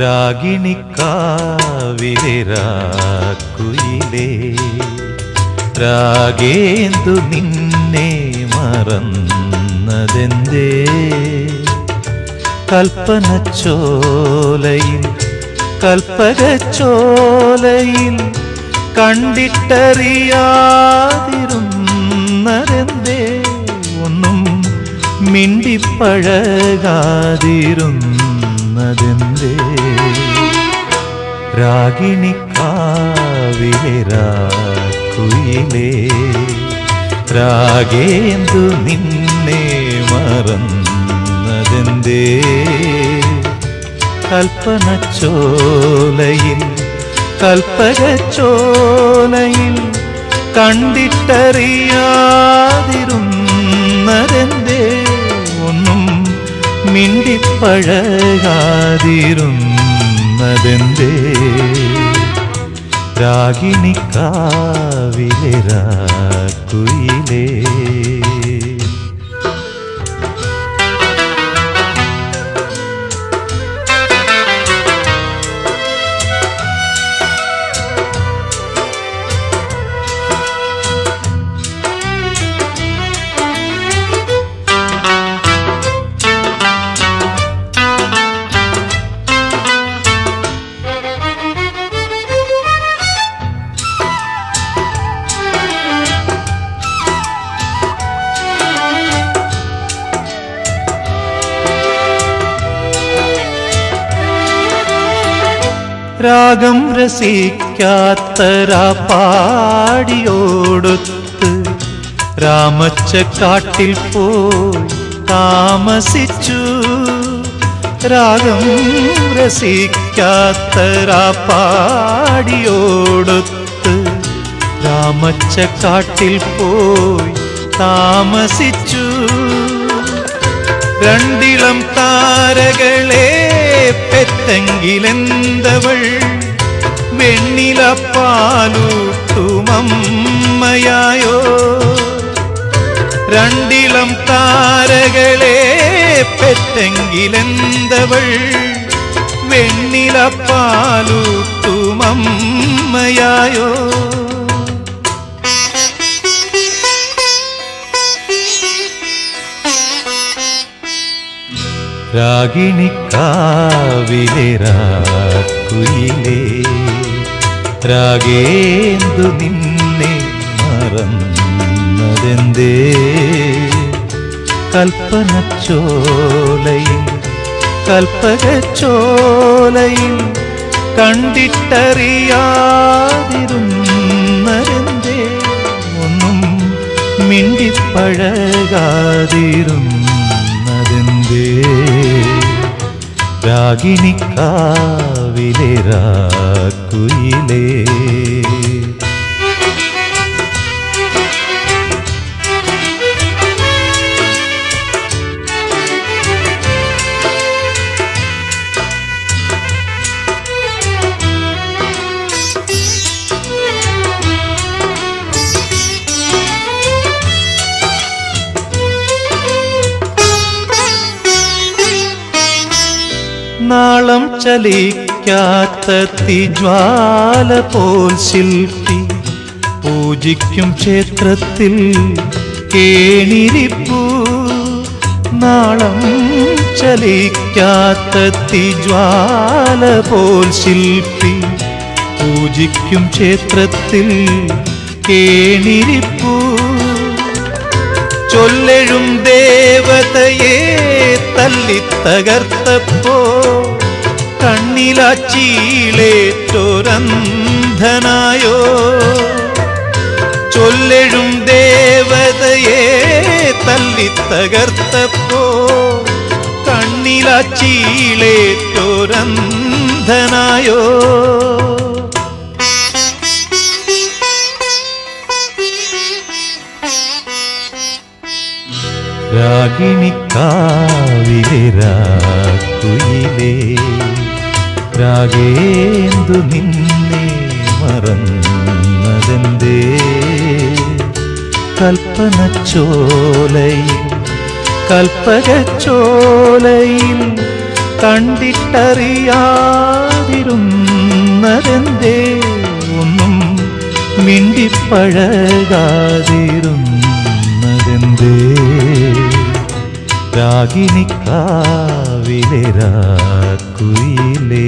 രാഗിണിക്കാവിലെ രാഗേന്ദു നിന്നെ മറന്നതെന്തേ? കൽപ്പന ചോലയിൽ കണ്ടിട്ടറിയാതിരുന്നതെന്തേ? ഒന്നും മിണ്ടിപ്പഴകാതിരുന്നതെന്തേ രാഗിണിക്കാവിലെ രാക്കുയിലേ. രാഗേന്ദു നിന്നെ മറന്നതെന്തേ? കൽപ്പനച്ചോലയിൽ കൽപ്പകച്ചോലയിൽ കണ്ടിട്ടറിയാതിരുന്നതെന്തേ? ഒന്നും മിണ്ടിപ്പഴകാതിരുന്നതെന്തേ രാഗിണിക്കാവിലെ രാക്കുയിലേ. രാഗം രസിക്കാത്തരാ പാടിയോടൊത്ത് രാമച്ചക്കാട്ടിൽ പോയി താമസിച്ചു. രാഗം രസിക്കാത്തരാ പാടിയോടൊത്ത് രാമച്ചക്കാട്ടിൽ പോയി താമസിച്ചു. രണ്ടിളം താരകളെ പെത്തെങ്കിലെന്തവൾ വെണ്ണില പാലൂട്ടുമമ്മയായോ രണ്ടിളം താരകളെ പെത്തെങ്കിലെന്തവൾ വെണ്ണില രാഗിണിക്കാവിലെ രാക്കുയിലേ. രാഗേന്ദു നിന്നെ മറന്നതെന്തേ? കൽപ്പനച്ചോലയിൽ കൽപ്പകച്ചോലയിൽ കണ്ടിട്ടറിയാതിരുന്നതെന്തേ? ഒന്നും മിണ്ടിപ്പഴകാതിരുന്നതെന്തേ രാഗിണിക്കാവിലെ രാക്കുയിലേ. നാളം ചലിക്കാത്ത തിജ്വാല പോൽ ശില്പി പൂജിക്കും ക്ഷേത്രത്തിൽ കേണിരിപ്പൂ. നാളം ചലിക്കാത്ത തിജ്വാല പോൽ ശില്പി പൂജിക്കും ക്ഷേത്രത്തിൽ കേണിരിപ്പൂ. ചൊല്ലെഴും ദേവതയെ തല്ലി തകർത്തപ്പോ കണ്ണിലാച്ചീളേറ്റോരന്ധനായോ ചൊല്ലെഴും ദേവതയെ തല്ലി തകർത്തപ്പോ കണ്ണിലാച്ചീളേറ്റൊരന്ധനായോ രാഗിണിക്കാവിലെ രാഗേന്ദു നിന്നെ മറന്നതെന്തേ? കൽപ്പനച്ചോലയിൽ കൽപ്പകച്ചോലയിൽ കണ്ടിട്ടറിയാതിരുന്നതെന്തേ? ഒന്നും മിണ്ടിപ്പഴകാതിരുന്നതെന്തേ രാഗിണിക്കാവിലെ രാ കുയിലേ